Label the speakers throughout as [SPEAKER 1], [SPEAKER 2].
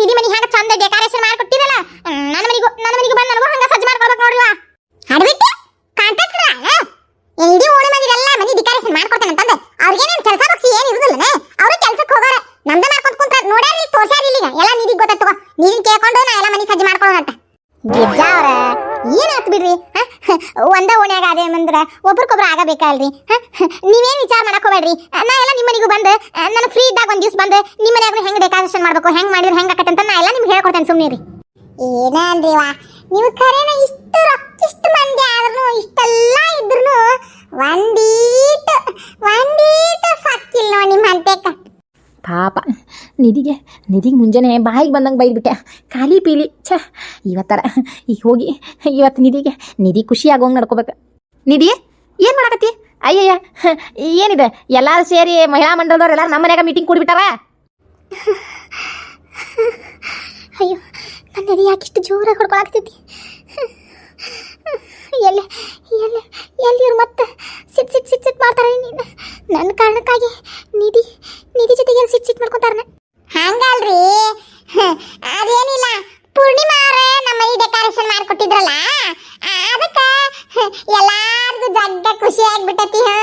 [SPEAKER 1] ನಿಧಿದು ನಿಧಿ ಮನಿ ಹ್ಯಾಂಗ ಚಂದ ಡೆಕೋರೇಷನ್ ಒಬ್ರಿಗೊಬ್ರು ಆಗಬೇಕಲ್ರಿ? ನೀವೇನ್ ವಿಚಾರ ಮಾಡಕ್ ಹೋಗ್ಬೇಡ್ರಿ. ನಾ ಎಲ್ಲ ನಿಮ್ಮನಿಗೂ ಬಂದು ನನಗೆ ಫ್ರೀ ಇದ್ದಾಗ ಒಂದ್ ದಿವಸ ಬಂದು ನಿಮ್ಮ ಮನ್ಯಾಗ ಹೆಂಗ್ ಡೆಕೋರೇಷನ್ ಮಾಡ್ಬೇಕು ಹೆಂಗ್ ಮಾಡಿದ್ರೆ ಹೆಂಗ್ ಆಕತ್ತೆ ಅಂತ ನಾ ಎಲ್ಲ ನಿಮ್ಗೆ ಹೇಳ್ಕೊಡ್ತೇನೆ ಸುಮ್ಮನೆ ರೀ ಏನಂದ್ರಿವಾ ನೀವು ಖರೇನ ಇಷ್ಟು ರೊಕ್ಕಿಷ್ಟು ಮಂದಿ ಆದ್ರೂ ಇಷ್ಟೆಲ್ಲ ಇದ್ರೂ ಒಂದೀಟ ಒಂದೀಟ ಸಾಕಿಲ್ಲ ನೋಡಿ ನಿಮ್ಮ
[SPEAKER 2] ಪಾಪ ನಿಧಿಗೆ ನಿಧಿಗೆ ಮುಂಜಾನೆ ಬಾಯಿಗೆ ಬಂದಂಗೆ ಬೈದ್ಬಿಟ್ಟೆ. ಖಾಲಿ ಪೀಲಿ ಛ ಇವತ್ತರ ಈಗ ಹೋಗಿ ಇವತ್ತು ನಿಧಿಗೆ ನಿಧಿ ಖುಷಿ ಆಗೋಂಗೆ ನಡ್ಕೋಬೇಕು. ನಿಧಿ ಏನು ಮಾಡಕತ್ತಿ? ಅಯ್ಯಯ್ಯ ಏನಿದೆ? ಎಲ್ಲರೂ ಸೇರಿ ಮಹಿಳಾ ಮಂಡಲದವ್ರು ಎಲ್ಲರೂ ನಮ್ಮ ಮನ್ಯಾಗ ಮೀಟಿಂಗ್ ಕೂಡಿಬಿಟ್ಟಾರ
[SPEAKER 1] ಅಯ್ಯೋ ನನ್ನ ಎದೆ ಯಾಕಿಷ್ಟು ಜೋರಾಗಿ ಹೊಡ್ಕೊಳಾಗ್ತೈತಿ ಎಲ್ಲಿ ಎಲ್ಲಿ ಎಲ್ಲಿ ಇವ್ರು ಮತ್ತೆ? ಸಿಟ್ ಸಿಟ್ ಸಿಟ್ ಸಿಟ್ ಮಾಡ್ತಾರೆ ನೀನು? ನನ್ನ ಕಾರಣಕ್ಕಾಗಿ ನಿಧಿ ನಿಧಿ ಜೊತೆಗೆ ಸಿಟ್ ಸಿಟ್ ಮಾಡ್ಕೊತಾರ ಹಂಗಲ್ರಿ ಅದೇನಿಲ್ಲ ಪೂರ್ಣಿಮಾ ಅವರೇ ನಮ್ಮ ಮನೆ ಡೆಕೋರೇಷನ್ ಮಾಡ್ಕೊಟ್ಟಿದ್ರಲ್ಲ ಅದಕ್ಕೆ ಎಲ್ಲಾರ್ಗು ಜಗ್ಗ ಖುಷಿ ಆಗ್ಬಿಟ್ಟತಿ ಹಾ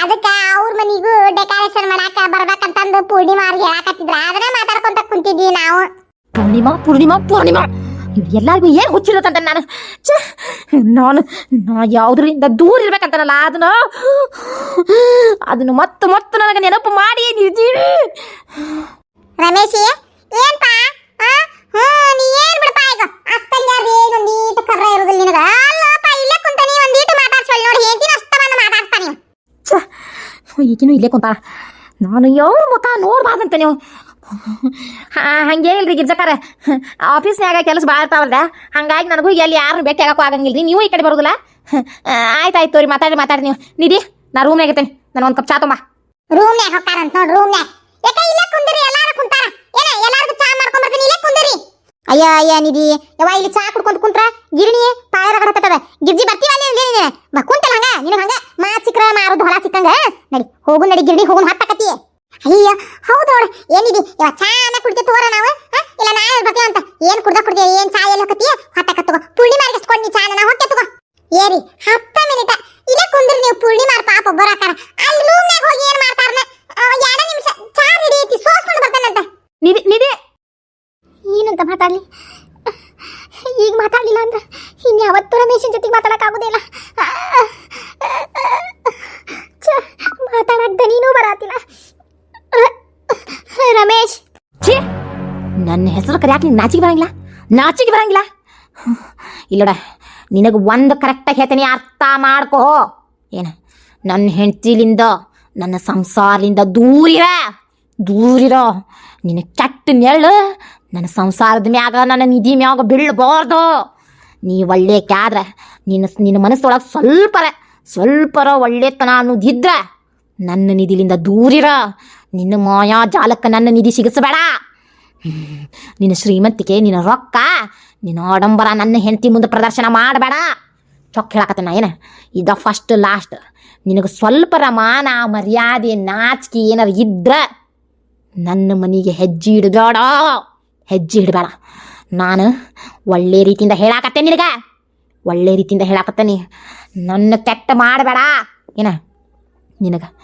[SPEAKER 1] ಅದಕ್ಕೆ ಅವ್ರ ಮನಿಗೂ ಡೆಕೋರೇಷನ್ ಮಾಡಾಕ ಬರ್ಬೇಕಂತಂದು ಪೂರ್ಣಿಮಾ ಅವ್ರಿಗೆ ಹೇಳಾಕತ್ತಿದ್ರ ಅದನ್ನ ಮಾತಾಡ್ಕೊಂತ ಕುಂತಿದ್ವಿ ನಾವು
[SPEAKER 2] ಪೂರ್ಣಿಮಾ ಪೂರ್ಣಿಮಾ ಪೂರ್ಣಿಮಾ. ಎಲ್ಲರಿಗೂ ಏನು ಹುಚ್ಚಿರುತ್ತಂತ ನಾನು? ಛ ನಾನು ನಾ ಯಾವುದರಿಂದ ದೂರ ಇರ್ಬೇಕಂತಾನಲ್ಲ ಅದನ್ನ. ಅದನ್ನು ಮತ್ತೆ ಮತ್ತೆ ನನಗೆ ನೆನಪು ಮಾಡಿ ನಿರ್ಜೀವಿ
[SPEAKER 1] ರಮೇಶಿ ಏನ್ಪ?
[SPEAKER 2] ಈಗಿನೂ ಇಲ್ಲೇ ಕುಂತಾ ನಾನು. ಯಾವ ಮುಖ ನೋಡ್ಬಾರ್ದಂತ ನೀವು? ಹಂಗೆ ಇಲ್ರಿ ಗಿರ್ಜಕಾರ. ಆಫೀಸ್ನ್ಯಾಗ ಕೆಲಸ ಭಾಳ ಇರ್ತಾವಲ್ದ? ಹಂಗಾಗಿ ನನಗೂ ಎಲ್ಲಿ ಯಾರನ್ನು ಭೇಟಿ ಆಗಕ್ಕೂ ಆಗಂಗಿಲ್ರಿ. ನೀವು ಈ ಕಡೆ ಬರೋದಿಲ್ಲ? ಆಯ್ತು ತೋರಿ ಮಾತಾಡಿ ಮಾತಾಡಿ ನೀವು. ನಿಧಿ, ನಾ ರೂಮ್ನಾಗ ಇರ್ತೇನೆ. ನಾನು ಒಂದು ಕಪ್ ಚಾ ತುಂಬ
[SPEAKER 1] ರೂಮ್ನ್ಯಾಗ ಹೋಗ್ತಾರಂತ ನೋಡ್ ರೂಮ್ನ್ಯಾಗ ಯಾಕ ಇಲ್ಲೇ ಕುಂದಿರಿ, ಎಲ್ಲಾರು ಕುಂತಾರ? ಏನ, ಎಲ್ಲಾರ್ಗು ಚಾ ಮಾಡ್ಕೊಂಡ್ ಬರ್ತೀನಿ, ಇಲ್ಲೇ ಕುಂದಿರಿ. ಅಯ್ಯ ಅಯ್ಯ, ನಿಧಿ. ಇಲ್ಲಿ ಚಾ ಕುಡ್ಕೊಂತ ಕುಂತ್ರ. ಗಿರಣಿ ಪಾಯರ ರಗಡತ್ತದ ಗಿರ್ಜಿ, ಬರ್ತೀವ ಅಲ್ಲಿ ಇಲ್ಲಿ ಕುಂತಲ್ಲ ಹಂಗ, ನೀನು ಹಂಗ. ಮಾ ಸಿಕ್ರ ಮಾರುದು ಹೊಲ ಸಿಕ್ಕಂಗ. ನಡಿ, ಹೋಗು ನಡಿ, ಗಿರಣಿ, ಹೋಗುನ್ ಹತ್ತಕತಿ ಅಯ್ಯ ಹೌದು ನೋಡ ಏನಿದಿ ಇವ ಚಾನ ಕುಡ್ತಿ ತೋರ ನಾವು? ಇಲ್ಲ ನಾ ಬರ್ತೀವಿ ಅಂತ ಏನ್ ಕುಡ್ದ ಕುಡ್ದಿ ಏನ್ ಚಾ ಎಲ್ಲ ಕತ್ತಿ ಹತ್ತಕ ತಗೋ. ಪುಳ್ಳಿ ಮಾರ್ಗಿಸ್ಕೊಂಡು ನೀ ಚಾನ ನಾ ಹೊಟ್ಟೆ ತಗೋ. ಏರಿ ಹತ್ತ ಮಿನಿಟ. ಇಲ್ಲ ಕುಂದ್ರಿ ನೀವು ಪೂರ್ಣಿಮಾರ್ ಪಾಪ ಬರಾಕಾರ ಅಲ್ಲಿ ರೂಮ್ನಾಗ ಹೋಗಿ ಏನ್ ಮಾಡ್ತಾರನ ಎರಡು ನಿಮಿಷ ಚಾ ರೆಡಿ ಐತಿ ಸೋಸ್ಕೊಂಡು ಬರ್ತಾನಂತ.
[SPEAKER 2] ನಿಧಿ ನಿಧಿ.
[SPEAKER 1] ಏನಂತ ಮಾತಾಡ್ಲಿ? ಈಗ ಮಾತಾಡ್ಲಿಲ್ಲ ಅಂದ್ರೆ ಇನ್ ಯಾವತ್ತೂ ರಮೇಶನ್ ಜೊತೆಗೆ ಮಾತಾಡಕ್ ಆಗುದಿಲ್ಲ ಮಾತಾಡಕ್ ನೀನು ಬರಾತಿಲ್ಲ.
[SPEAKER 2] ನನ್ನ ಹೆಸರು ಕರೆಯಾಕ ನಿಂಗೆ ನಾಚಿಗೆ ಬರಂಗಿಲ್ಲ? ನಾಚಿಗೆ ಬರಂಗಿಲ್ಲ? ಇಲ್ಲೋಡ, ನಿನಗೆ ಒಂದು ಕರೆಕ್ಟಾಗಿ ಹೇಳ್ತೀನಿ, ಅರ್ಥ ಮಾಡ್ಕೋ. ಏನು ನನ್ನ ಹೆಂಡತಿಲಿಂದ, ನನ್ನ ಸಂಸಾರದಿಂದ ದೂರಿರ ದೂರಿರ ನಿನ್ನ ಕೆಟ್ಟ ನೆರಳು ನನ್ನ ಸಂಸಾರದ ಮ್ಯಾಗ, ನನ್ನ ನಿಧಿ ಮ್ಯಾಗ ಬೀಳ್ಬಾರ್ದು. ನೀ ಒಳ್ಳೆ ಕ್ಯಾದ್ರೆ ನಿನ್ನ ನಿನ್ನ ಮನಸ್ಸೊಳಗೆ ಸ್ವಲ್ಪರ ಸ್ವಲ್ಪರ ಒಳ್ಳೆತನ ಅನ್ನೋದಿದ್ರೆ ನನ್ನ ನಿಧಿಲಿಂದ ದೂರಿರ ನಿನ್ನ ಮಾಯಾ ಜಾಲಕ್ಕೆ ನನ್ನ ನಿಧಿ ಸಿಗಿಸಬೇಡ. ನಿನ್ನ ಶ್ರೀಮಂತಿಕೆ, ನಿನ್ನ ರೊಕ್ಕ, ನಿನ್ನ ಆಡಂಬರ ನನ್ನ ಹೆಂಡತಿ ಮುಂದೆ ಪ್ರದರ್ಶನ ಮಾಡಬೇಡ. ಚೊಕ್ಕ ಹೇಳಕತ್ತ ನಾ, ಏನ? ಇದ ಫಸ್ಟ್ ಲಾಸ್ಟ್ ನಿನಗೆ ಸ್ವಲ್ಪ ರಮಾನ, ಮರ್ಯಾದೆ, ನಾಚಿಕೆ ಏನಾರು ಇದ್ರ ನನ್ನ ಮನೆಗೆ ಹೆಜ್ಜೆ ಇಡಬೇಡ ಹೆಜ್ಜೆ ಇಡಬೇಡ ನಾನು ಒಳ್ಳೆ ರೀತಿಯಿಂದ ಹೇಳಾಕತ್ತೆ ನಿನಗೆ. ಒಳ್ಳೆ ರೀತಿಯಿಂದ ಹೇಳಾಕತ್ತೇನಿ. ನನ್ನ ಕೆಟ್ಟ ಮಾಡಬೇಡ. ಏನ? ನಿನಗೆ?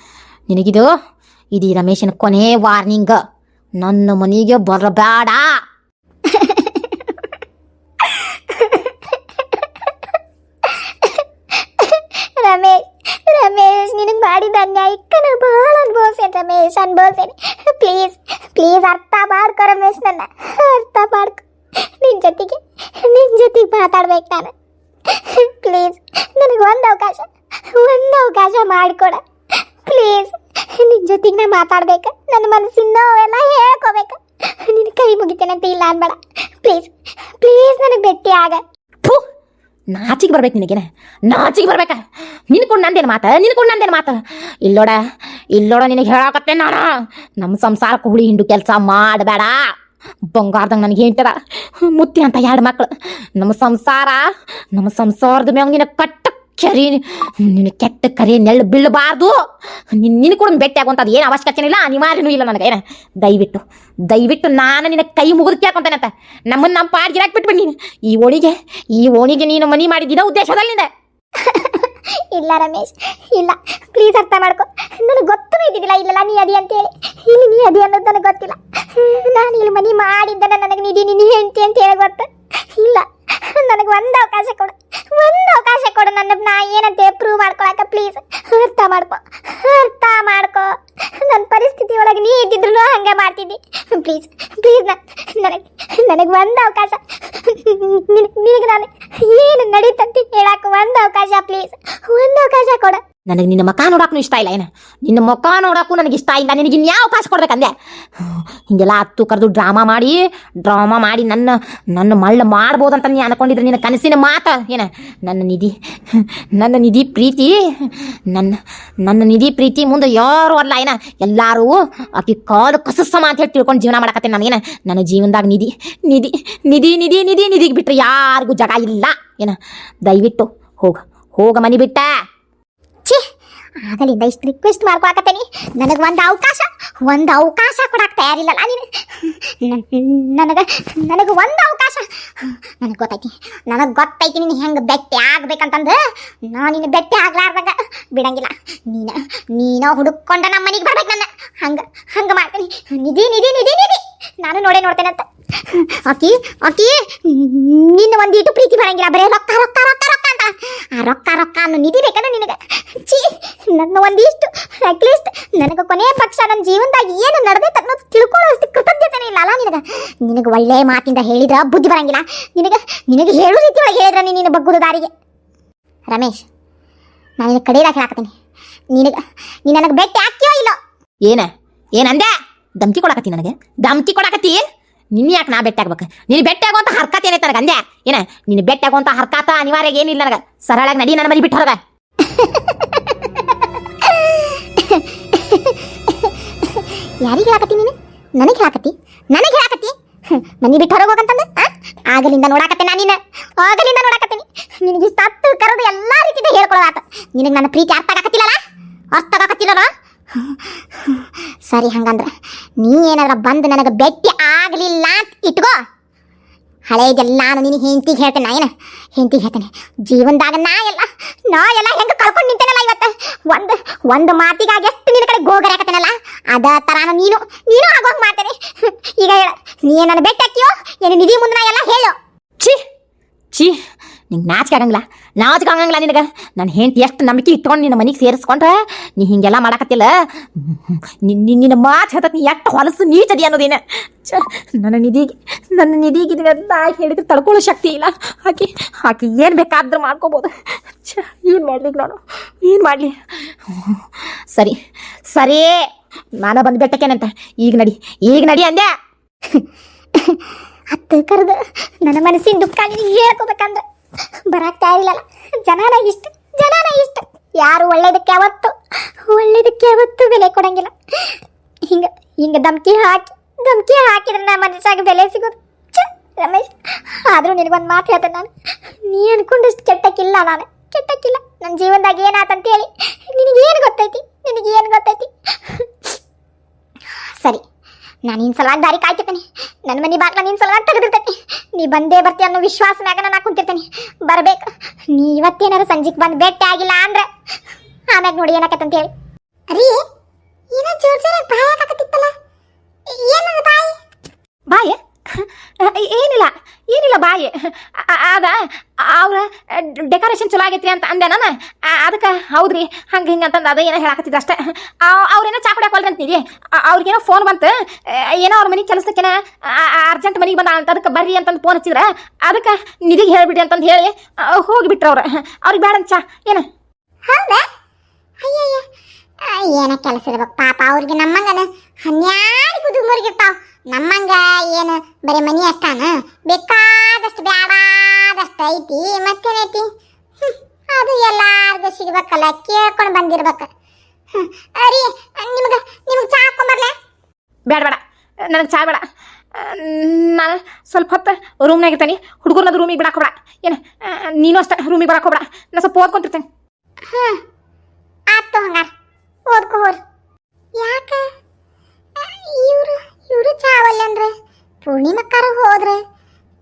[SPEAKER 2] ನಿನಗಿದು, ಇದು ರಮೇಶನ ಕೊನೆ ವಾರ್ನಿಂಗ್ ನನ್ನ ಮನೆಗೆ ಬರಬೇಡ.
[SPEAKER 1] ರಮೇಶ್ ರಮೇಶ್, ನಿನಗೆ ಮಾಡಿದ ಅನ್ಯಾಯಕ್ಕೆ ನಾ ಭಾಳ ಅನ್ಭವಿಸೇನೆ ರಮೇಶ್, ಅನ್ಭವಿಸೇನೆ? ಪ್ಲೀಸ್ ಪ್ಲೀಸ್ ಅರ್ಥ ಮಾಡ್ಕೊ ರಮೇಶ್ ನನ್ನ. ಅರ್ಥ ಮಾಡ್ಕೊ. ನಿನ್ನ ಜೊತೆಗೆ ನಿನ್ನ ಜೊತೆಗೆ ಮಾತಾಡ್ಬೇಕು ನಾನು. ಪ್ಲೀಸ್ ನನಗೆ ಒಂದು ಅವಕಾಶ ಒಂದು ಅವಕಾಶ ಮಾಡಿಕೊಡ. ಪ್ಲೀಸ್. ನಿನ್ನ ಜೊತೆಗೆ ನಾ ಮಾತಾಡ್ಬೇಕು? ನನ್ನ ಮನಸ್ಸಿನ ಅವೆಲ್ಲ ಹೇಳ್ಕೋಬೇಕು? ನಿನ್ನ ಕೈ ಮುಗಿತೇನಂತ ಇಲ್ಲ ಅನ್ಬೇಡ. ಪ್ಲೀಸ್ ಪ್ಲೀಸ್ ನನಗೆ ಭೇಟಿ ಆಗ.
[SPEAKER 2] ನಾಚಿಕೆ ನಾಚಿಗೆ ಬರ್ಬೇಕು ನಿನಗೇನೆ? ನಾಚಿಗೆ ಬರ್ಬೇಕ? ನಿನ್ಕೊಂಡು ನಂದೇನು ಮಾತ? ನಿನ್ಕೊಂಡು ನಂದೇನು ಮಾತ? ಇಲ್ಲೋಡ ಇಲ್ಲೋಡ ನಿನಗೆ ಹೇಳಕತ್ತೆ ನಾನು? ನಮ್ಮ ಸಂಸಾರಕ್ಕೆ ಹುಳಿ ಹಿಂಡು ಕೆಲಸ ಮಾಡಬೇಡ. ಬಂಗಾರದಂಗ ನನಗೆ ಹೇಳ್ತದ ಮುತ್ತಿ ಅಂತ ಎರಡು ಮಕ್ಕಳು ನಮ್ಮ ಸಂಸಾರ ನಮ್ಮ ಸಂಸಾರದ ಮ್ಯಾಗ ನಿನ್ನ ಕಟ್ಟ ಕರಿ, ನಿನ್ನ ಕೆಟ್ಟ ಕರಿ ನೆಳ್ಳು ಬೀಳಬಾರ್ದು. ನಿನ್ನ ನಿನ್ನ ಕೂಡ ಭೇಟಿ ಆಗುವಂಥದ್ದು ಏನು ಅವಶ್ಯಕತೆ ಇಲ್ಲ ಅನಿವಾರ್ಯನೂ ಇಲ್ಲ ನನಗೆ. ಏನ? ದಯವಿಟ್ಟು. ದಯವಿಟ್ಟು ನಾನು ನಿನ್ನ ಕೈ ಮುಗಿದು ಅಂತ. ನಮ್ಮನ್ನು ನಮ್ಮ ಪಾಡ್ಗಿರಾಕ್ ಬಿಟ್ಬಿಡಿ ನೀನು. ಈ ಓಣಿಗೆ ಈ ಓಣಿಗೆ ನೀನು ಮನಿ ಮಾಡಿದ್ದಿನ ಉದ್ದೇಶದಲ್ಲಿಂದ.
[SPEAKER 1] ಇಲ್ಲ ರಮೇಶ್, ಇಲ್ಲ. ಪ್ಲೀಸ್ ಅರ್ಥ ಮಾಡ್ಕೊ. ನನಗೆ ಗೊತ್ತೂ ಇದ್ದಿದ್ದಿಲ್ಲ, ಇಲ್ಲಲ್ಲ, ನೀ ಅದಿ ಅಂತೇಳಿ ಇಲ್ಲಿ ನೀ ಅದಿ ಅನ್ನೋದು ನನಗೆ ಗೊತ್ತಿಲ್ಲ. ನಾನು ಇಲ್ಲಿ ಮನಿ ಮಾಡಿದ್ದನ ನನಗೆ ನಿಧಿ ನೀನು ಹೆಂಡತಿ ಅಂತ ಹೇಳಿ ಗೊತ್ತು ಇಲ್ಲ ನನಗೆ ಒಂದು ಅವಕಾಶ ಕೊಡು ಒಂದು ಅವಕಾಶ ಕೊಡು ನನ್ನ ನಾ ಏನಂತ ಪ್ರೂವ್ ಮಾಡ್ಕೊಳಕ ಪ್ಲೀಸ್ ಅರ್ಥ ಮಾಡ್ಕೊ ಅರ್ಥ ಮಾಡ್ಕೊ ನನ್ನ ಪರಿಸ್ಥಿತಿ ಒಳಗೆ ನೀ ಇದ್ದಿದ್ರು ಹಂಗೆ ಮಾಡ್ತಿದ್ದಿ? ಪ್ಲೀಸ್ ಪ್ಲೀಸ್ ನನಗೆ ನನಗೆ ಒಂದು ಅವಕಾಶ. ನಿನಗೆ ನಾನು ಏನು ನಡೀತಂತ ಹೇಳಕ್ಕೆ ಒಂದು ಅವಕಾಶ ಪ್ಲೀಸ್ ಒಂದು ಅವಕಾಶ ಕೊಡ.
[SPEAKER 2] ನನಗೆ ನಿನ್ನ ಮುಖ ನೋಡಕ್ಕೂ ಇಷ್ಟ ಇಲ್ಲ ಏನ? ನಿನ್ನ ಮುಖ ನೋಡಕ್ಕೂ ನನಗೆ ಇಷ್ಟ ಇಲ್ಲ. ನಿನಗೆ ಇನ್ಯಾವ ಅವಕಾಶ ಕೊಡ್ಬೇಕಂದೆ? ಹಿಂಗೆಲ್ಲ ಹತ್ತು ಕರೆದು ಡ್ರಾಮಾ ಮಾಡಿ ಡ್ರಾಮಾ ಮಾಡಿ ನನ್ನ ನನ್ನ ಮಳ್ಳ ಮಾಡ್ಬೋದಂತ ನೀ ಅನ್ಕೊಂಡಿದ್ರೆ ನಿನ್ನ ಕನಸಿನ ಮಾತ ಏನ? ನನ್ನ ನಿಧಿ ನನ್ನ ನಿಧಿ ಪ್ರೀತಿ, ನನ್ನ ನನ್ನ ನಿಧಿ ಪ್ರೀತಿ ಮುಂದೆ ಯಾರು ಅಲ್ಲ ಏನ? ಎಲ್ಲರೂ ಅತಿ ಕಾಲು ಕಸಸಮ ಅಂತ ಹೇಳಿ ತಿಳ್ಕೊಂಡು ಜೀವನ ಮಾಡಕತ್ತೆ ನಾನು ಏನ? ನನ್ನ ಜೀವನದಾಗ ನಿಧಿ ನಿಧಿ ನಿಧಿ ನಿಧಿ ನಿಧಿ, ನಿಧಿಗೆ ಬಿಟ್ಟರೆ ಯಾರಿಗೂ ಜಾಗ ಇಲ್ಲ ಏನ? ದಯವಿಟ್ಟು ಹೋಗ ಹೋಗ ಮನಿ ಬಿಟ್ಟ.
[SPEAKER 1] ಛೀ, ಆಗಲಿಂದ ಇಷ್ಟು ರಿಕ್ವೆಸ್ಟ್ ಮಾಡ್ಕೊಳಕತ್ತೇನಿ. ನನಗೆ ಒಂದು ಅವಕಾಶ ಒಂದು ಅವಕಾಶ ಕೊಡಕ್ಕೆ ತಯಾರಿಲ್ಲಲ್ಲ ನೀನು. ನನಗೆ ನನಗೆ ಒಂದು ಅವಕಾಶ. ನನಗೆ ಗೊತ್ತೈತಿ ನನಗೆ ಗೊತ್ತೈತಿ ನೀನು ಹೆಂಗೆ ಬೆಟ್ಟಿ ಆಗ್ಬೇಕಂತಂದು. ನಾ ನಿನ್ನ ಬೆಟ್ಟಿ ಆಗ್ಲಾರ್ದಾಗ. ಬಿಡಂಗಿಲ್ಲ. ನೀನು ನೀನು ಹುಡುಕೊಂಡ ನಮ್ಮ ಮನೆಗೆ ಬರ್ಬೇಕು ನನ್ನ. ಹಂಗೆ ಹಂಗೆ ಮಾಡ್ತೀನಿ. ನಿಧಿ ನಿಧಿ ನಿಧಿ ನಿಧಿ. ನಾನು ನೋಡೇ ನೋಡ್ತೇನೆ ಅಂತ ಆಕಿ ಆಕಿ ನಿನ್ನ ಒಂದೀಟು ಪ್ರೀತಿ ಬರಂಗಿಲ್ಲ ಬರೇ ರೊಕ್ಕ ರೊಕ್ಕ ರೊಕ್ಕ ರೊಕ್ಕ ಅಂತ. ಆ ರೊಕ್ಕ ರೊಕ್ಕ ಅನ್ನೋ ನಿಧಿ ಬೇಕಂದ್ರೆ ನಿನಗೆ? ಛೀ, ನನ್ನ ಒಂದಿಷ್ಟು ಅಟ್ಲೀಸ್ಟ್ ನನಗೆ ಕೊನೆಯ ಪಕ್ಷ ನನ್ನ ಜೀವನದಾಗ ಏನು ನಡೆದೈತೆ ಅನ್ನೋದು ತಿಳ್ಕೊಳ್ಳೋಷ್ಟು ಕೃತಜ್ಞತೆನೇ ಇಲ್ಲ ಅಲ್ಲ ನಿನಗೆ? ನಿನಗೆ ಒಳ್ಳೆಯ ಮಾತಿಂದ ಹೇಳಿದ್ರ ಬುದ್ಧಿ ಬರಂಗಿಲ್ಲ. ನಿನಗೆ ನಿನಗೆ ಹೇಳೋ ರೀತಿ ಒಳಗೆ ಹೇಳಿದ್ರ ನೀನು ನಿನ್ನ ಬಗ್ಗುದ ದಾರಿಗೆ. ರಮೇಶ್ ನಾನು ನಿನಗೆ ಕಡೆಯದಾಗ ಹೇಳಾಕತ್ತೀನಿ. ನಿನಗೆ ನೀನು ನನಗೆ ಭೇಟಿ ಹಾಕ್ಯೋ ಇಲ್ಲೋ?
[SPEAKER 2] ಏನ? ಏನಂದೆ? ಧಮ್ಕಿ ಕೊಡಾಕತ್ತಿ ನನಗೆ? ಧಮ್ಕಿ ಕೊಡಕತ್ತಿ? ನಿನ್ನ ಯಾಕೆ ನಾ ಬೆಟ್ಟ ಆಗ್ಬೇಕು? ನೀನು ಬೆಟ್ಟ ಆಗುವಂತ ಹರ್ಕತ್ ಏನೈತೆ ನನಗೆ? ಏನ? ನಿನ್ನ ಬೆಟ್ಟ ಹರ್ಕಾತ ಅನಿವಾರ್ಯ ಏನಿಲ್ಲ ನನಗೆ. ಸರಳಾಗಿ ನಡಿ, ನನ್ನ ಮನೆ ಬಿಟ್ಟು ಹೊರಗ.
[SPEAKER 1] ಯಾರಿಗೆ ಹೇಳಕತ್ತಿ ನೀನು? ನನಗೆ ಹೇಳಕತ್ತಿ? ನನಗೆ ಹೇಳಕತ್ತಿ? ಮನೆ ಬಿಟ್ಟು ಹೊರಗೆ ಹೋಗಂತಂದು? ಆಗಲಿಂದ ನೋಡಾಕತ್ತೆ ನಾನು ನಿನ್ನ. ಆಗಲಿಂದ ನೋಡಾಕತ್ತೀನಿ. ನಿನಗೆ ಹತ್ತು ಕರೆದು ಎಲ್ಲ ರೀತಿಯಿಂದ ಹೇಳ್ಕೊಳ್ಳೋದಾತ ನಿನಗೆ ನನ್ನ ಪ್ರೀತಿ ಅರ್ಥ ಆಗಕತ್ತಿಲ್ಲಲ್ಲ ಅರ್ಥ ಆಗಕತ್ತಿಲ್ಲಲ್ಲ ಸರಿ ಹಂಗಂದ್ರೆ ನೀ ಏನಾದ್ರ ಬಂದು ನನಗೆ ಭೇಟಿ ಆಗಲಿಲ್ಲ ಅಂತ ಇಟ್ಕೋ. ಹಳೇದೆಲ್ಲ ನಾನು ನಿನಗೆ ಹೆಂಡತಿಗೆ ಹೇಳ್ತೇನೆ ಏನ ಹೆಂಡತಿಗೆ ಹೇಳ್ತೇನೆ, ಜೀವನದಾಗ ನಾ ಎಲ್ಲ ನಾ ಎಲ್ಲ ಹೆಂಗೆ ಕಳ್ಕೊಂಡು ನಿಂತೇನಲ್ಲ ಇವತ್ತು? ಒಂದು ಒಂದು ಮಾತಿಗಾಗಿ ಎಷ್ಟು ನಿನ್ನ ಕಡೆ ಗೋಗರಾಕತ್ತೇನಲ್ಲ ಅದ ತರ ನೀನು ನೀನು ಆಗೋಂಗ್ ಮಾಡ್ತೇನೆ. ಈಗ ಹೇಳ, ನೀ ನನ್ನ ಬೆಟ್ಟ ಹಾಕಿಯೋ ಏನು ನಿಧಿ ಮುಂದೆ ನಾ ಎಲ್ಲ ಹೇಳು.
[SPEAKER 2] ಛೀ! ಛೀ ನಿಂಗೆ ನಾಚಿಕೆ ಆಗಂಗಿಲ್ಲ. ನಾಚಿಕೆ ಆಗಂಗಿಲ್ಲ ನಿನಗೆ. ನನ್ನ ಹೆಂಡತಿ ಎಷ್ಟು ನಂಬಿಕೆ ಇಟ್ಕೊಂಡು ನಿನ್ನ ಮನೆಗೆ ಸೇರಿಸ್ಕೊಂಡ್ರೆ ನೀ ಹಿಂಗೆಲ್ಲ ಮಾಡಕತ್ತಿಲ್ಲ. ನಿನ್ ನಿನ್- ನಿನ್ನ ಮಾತು ಹೇಳ್ತತ್ ನೀ ಎಷ್ಟು ಹೊಲಸು ನೀಚದಿ ಅನ್ನೋದೇನೆ. ಛ, ನನ್ನ ನಿಧಿಗೆ ನನ್ನ ನಿಧಿಗೆ ನಾಯಿ ಹೇಳಿದ್ರೆ ತಡ್ಕೊಳ್ಳೋ ಶಕ್ತಿ ಇಲ್ಲ. ಹಾಕಿ ಹಾಕಿ ಏನು ಬೇಕಾದ್ರೂ ಮಾಡ್ಕೋಬೋದು. ಛ ಏನು ಮಾಡ್ಲಿಕ್ಕೆ ನಾನು? ಏನು ಮಾಡಲಿ? ಸರಿ ಸರಿ. ನಾನು ಬಂದು ಬೆಟ್ಟಕ್ಕೇನಂತ ಈಗ ನಡಿ ಈಗ ನಡಿ ಅಂದೆ.
[SPEAKER 1] ಹತ್ತು ಕರೆದು ನನ್ನ ಮನಸ್ಸಿನ ದುಃಖ ಹೇಳ್ಕೋಬೇಕಂದ್ರೆ ಬರಾಗ್ತಾ ತಯಾರಿಲ್ಲಲ್ಲ ಜನನ ಇಷ್ಟ ಜನನ ಇಷ್ಟ. ಯಾರು ಒಳ್ಳೇದಕ್ಕೆ ಯಾವತ್ತು ಒಳ್ಳೇದಕ್ಕೆ ಯಾವತ್ತು ಬೆಲೆ ಕೊಡಂಗಿಲ್ಲ. ಹಿಂಗ ಹಿಂಗ ಧಮ್ಕಿ ಹಾಕಿ, ಧಮ್ಕಿ ಹಾಕಿದ್ರೆ ನನ್ನ ಮನಸ್ಸಾಗ ಬೆಲೆ ಸಿಗೋದು. ರಮೇಶ್, ಆದರೂ ನಿನಗೊಂದು ಮಾತು ಹೇಳ್ತೇನೆ ನಾನು. ನೀ ಅನ್ಕೊಂಡಷ್ಟು ಕೆಟ್ಟಕ್ಕಿಲ್ಲ ನಾನು. ಕೆಟ್ಟಕ್ಕಿಲ್ಲ. ನನ್ನ ಜೀವನದಾಗ ಏನಾತಂತ ಹೇಳಿ ನಿನಗೇನು ಗೊತ್ತೈತಿ? ನಿನಗೇನು ಗೊತ್ತೈತಿ? ಸರಿ, ನಾನು ನಿನ್ನ ಸಲ ದಾರಿ ಕಾಯ್ತಿರ್ತೀನಿ ನನ್ನ ಮನೆ ಬಾಗ್ಲ ನಿನ್ ಸಲುವಾಗಿ ತೆಗೆದಿರ್ತೈತಿ. ನೀ ಬಂದೇ ಬರ್ತಿ ಅನ್ನೋ ವಿಶ್ವಾಸ ಮ್ಯಾಗ ನಾನು ಕುಂತಿರ್ತೀನಿ ಬರ್ಬೇಕು. ನೀ ಇವತ್ತೇನಾರು ಸಂಜೆಗೆ ಬಂದು ಭೇಟಿ ಆಗಿಲ್ಲ ಅಂದ್ರೆ ಆಮ್ಯಾಗ ನೋಡಿ ಏನಾಕತ್ತಂತ ಹೇಳಿ ಅರಿ ಏನೋ ಜೋರ್ ಜೋರ ಬಾಯಿ ಹಾಕತ್ತಿತ್ತಲ್ಲ. ಏನದು ಬಾಯಿ?
[SPEAKER 2] ಬಾಯಿ? ಏನಿಲ್ಲ ಏನಿಲ್ಲ ಬಾಯಿ. ಅದ, ಅವ್ರ ಡೆಕೋರೇಷನ್ ಚಲೋ ಆಗೈತ್ರಿ ಅಂತ ಅಂದೆ ನಾನು. ಅದಕ್ಕೆ, ಹೌದ್ರಿ, ಹಂಗೆ ಹಿಂಗೆ ಅಂತಂದು ಅದ ಏನೋ ಹೇಳಕತ್ತಿದ್ರು ಅಷ್ಟೇ. ಅವ್ರೇನೋ ಚಾ ಕುಡಿಯಾಕೊಳ್ರಿ ಅಂತೀರಿ ಅವ್ರಿಗೇನೋ ಫೋನ್ ಬಂತು. ಏನೋ ಅವ್ರ ಮನೆಗೆ ಕೆಲಸಕ್ಕೇನ ಅರ್ಜೆಂಟ್ ಮನೆಗೆ ಬಂದ ಅಂತ ಅದಕ್ಕೆ ಬರ್ರಿ ಅಂತಂದು ಫೋನ್ ಹಚ್ಚಿದ್ರೆ. ಅದಕ್ಕೆ ನಿಧಿಗೆ ಹೇಳ್ಬಿಡಿ ಅಂತಂದು ಹೇಳಿ ಹೋಗಿ ಹೋಗಿಬಿಟ್ರು ಅವ್ರು. ಅವ್ರಿಗೆ ಬೇಡ ಚಾ, ಏನು?
[SPEAKER 1] ಹೌದಾ? ಅಯ್ಯಯ್ಯ. ಏನ ಕೆಲಸ ಇರ್ಬೇಕು ಪಾಪ, ಅವ್ರಿಗೆ ನಮ್ಮಂಗನ ಹನ್ಯಾರು ಕುದುಮರ್ಗಿರ್ತಾವ ನಮ್ಮಂಗ ಏನು ಬರೀ ಮನಿ ಅಷ್ಟಾನ? ಬೇಕಾದಷ್ಟು ಬ್ಯಾಡಾದಷ್ಟು ಐತಿ ಮತ್ತೇನೈತಿ? ಅದು ಎಲ್ಲಾರ್ಗು ಸಿಗ್ಬೇಕಲ್ಲ ಕೇಳ್ಕೊಂಡು ಬಂದಿರ್ಬೇಕು. ಅರಿ ನಿಮ್ಗೆ ನಿಮ್ಗೆ ಚಾ ಹಾಕೊಂಬರ್ಲೆ
[SPEAKER 2] ಬೇಡ ಬೇಡ ನನಗೆ ಚಾ ಬೇಡ. ನಾನು ಸ್ವಲ್ಪ ಹೊತ್ತು ರೂಮ್ನಾಗ ಇರ್ತಾನೆ. ಹುಡುಗರ್ನದು ರೂಮಿಗೆ ಬಿಡಕ್ಕೆ ಹೋಗ್ಬೇಡ. ಏನು ನೀನು ಅಷ್ಟೇ ರೂಮಿಗೆ ಬರಕ್ಕೆ ಹೋಗ್ಬೇಡ. ನಾ ಸ್ವಲ್ಪ ಓದ್ಕೊಂತಿರ್ತೇನೆ.
[SPEAKER 1] ಹ್ಞೂ ಆಯ್ತು ಹಂಗಾರ. ಓದ್ಕೋ ಹೋರ್ ಯಾಕ? ಇವ್ರು ಇವ್ರು ಚಾವಲ್ಲ ಅಂದ್ರೆ ಪೂರ್ಣಿಮಕ್ಕಾರ ಹೋದ್ರೆ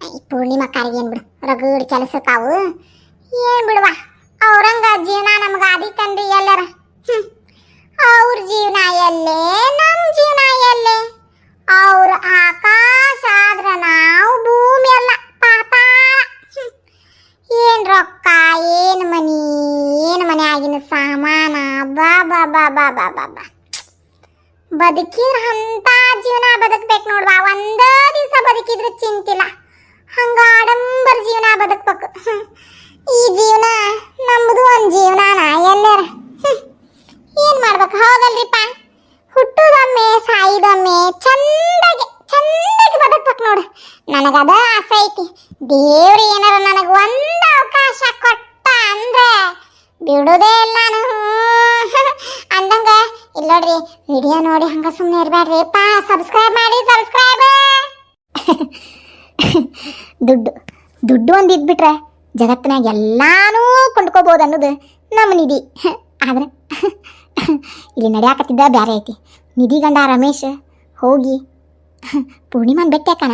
[SPEAKER 1] ಈ ಪೂರ್ಣಿಮಕ್ಕಾರಿಗೆ ಬಿಡು, ರಗಡ್ ಕೆಲಸಕ್ಕಾವು ಏನ್ ಬಿಡುವ ಅವ್ರಂಗ ಜೀವನ ನಮ್ಗ ತಂದ್ರಿ ಎಲ್ಲರ. ಅವ್ರ ಜೀವನ ಎಲ್ಲೇ ನಮ್ಮ ಜೀವನ ಎಲ್ಲೇ. ಅವ್ರ ಆಕಾಶ ಆದ್ರ ನಾವು ಭೂಮಿ ಅಲ್ಲ. ಏನ್ ರೊಕ್ಕ, ಏನ್ ಮನಿ, ಏನ್ ಮನೆ ಆಗಿನ ಸಾಮಾನ, ಬಾ ಬಾ ಬಾ ಬಾ ಬಾ ಬಾ ಬಾ. ಬದುಕಿದ್ರ ಅಂತ ಬದುಕ್ಬೇಕು ನೋಡ್ವಾ. ಒಂದ ದಿವಸ ಬದುಕಿದ್ರೆ ಚಿಂತಿಲ್ಲ. ಹಂಗ ಆಡಂಬರ ಜೀವನ ಬದುಕ್ಬೇಕು. ಈ ಜೀವನ ನಮ್ದು ಒಂದ್ ಜೀವನಾನ ಎಲ್ಲರ. ಏನ್ ಮಾಡ್ಬೇಕು? ಹೌದಲ್ರಿಪ್ಪ? ಹುಟ್ಟುದೊಮ್ಮೆ, ಸಾಯಿದೊಮ್ಮೆ ಚಂದಗೆ, ಚಂದಾಗಿ ಬದುಕ್ಬೇಕು ನೋಡು. ನನಗದ ಆಸೆ ಐತಿ. ದೇವ್ರು ಏನಾರ ನನಗ ಒಂದ್ ಅವಕಾಶ ಕೊಟ್ಟ ಅಂದ್ರೆ ಬಿಡುದೇ ಇಲ್ಲ ನಾನು. ಇಲ್ಲ ನೋಡ್ರಿ ವಿಡಿಯೋ ನೋಡಿ ಹಂಗ ಸುಮ್ಮನೆ ಇರ್ಬೇಡ್ರಿಪ್ಪ ಸಬ್ಸ್ಕ್ರೈಬ್ ಮಾಡಿ ಸಬ್ಸ್ಕ್ರೈಬ್ ದುಡ್ಡು ದುಡ್ಡು ಒಂದು ಇದ್ಬಿಟ್ರೆ ಜಗತ್ತಿನಾಗ ಎಲ್ಲಾನೂ ಕೊಂಡ್ಕೋಬಹುದು ಅನ್ನೋದು ನಮ್ಮ ನಿಧಿ. ಆದ್ರೆ, ಇಲ್ಲಿ ನಡೆಯಾಕತ್ತಿದ್ದ ಬೇರೆ ಐತಿ. ನಿಧಿ ಗಂಡ ರಮೇಶ್ ಹೋಗಿ, ಪೂರ್ಣಿಮಾನ್ ಬೆಟ್ಟ ಯಾಕಣ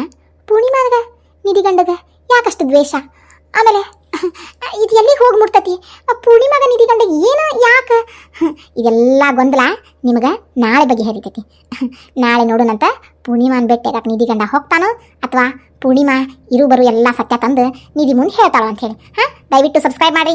[SPEAKER 1] ಪೂರ್ಣಿಮಾನ್ಗ, ನಿಧಿ ಗಂಡದ ಯಾಕಷ್ಟು ದ್ವೇಷ? ಆಮೇಲೆ ಇದು ಎಲ್ಲಿಗೆ ಹೋಗಿ ಮುಟ್ತತಿ ಪೂರ್ಣಿಮಾಗ ನಿಧಿ ಗಂಡ ಏನು, ಯಾಕೆ? ಇದೆಲ್ಲ ಗೊಂದಲ ನಿಮಗೆ ನಾಳೆ ಬಗ್ಗೆ ಹರಿತೈತಿ ನಾಳೆ ನೋಡೋಣಂತ ಪೂರ್ಣಿಮಾನ್ ಬೆಟ್ಟ ನಿಧಿ ಗಂಡ ಹೋಗ್ತಾನೋ ಅಥವಾ ಪೂರ್ಣಿಮಾ ಇರು ಬರು ಎಲ್ಲ ಸತ್ಯ ತಂದು ನಿಧಿ ಮುಂದೆ ಹೇಳ್ತಾಳೋ ಹೇಳಿ. ಹಾಂ, ದಯವಿಟ್ಟು ಸಬ್ಸ್ಕ್ರೈಬ್ ಮಾಡಿ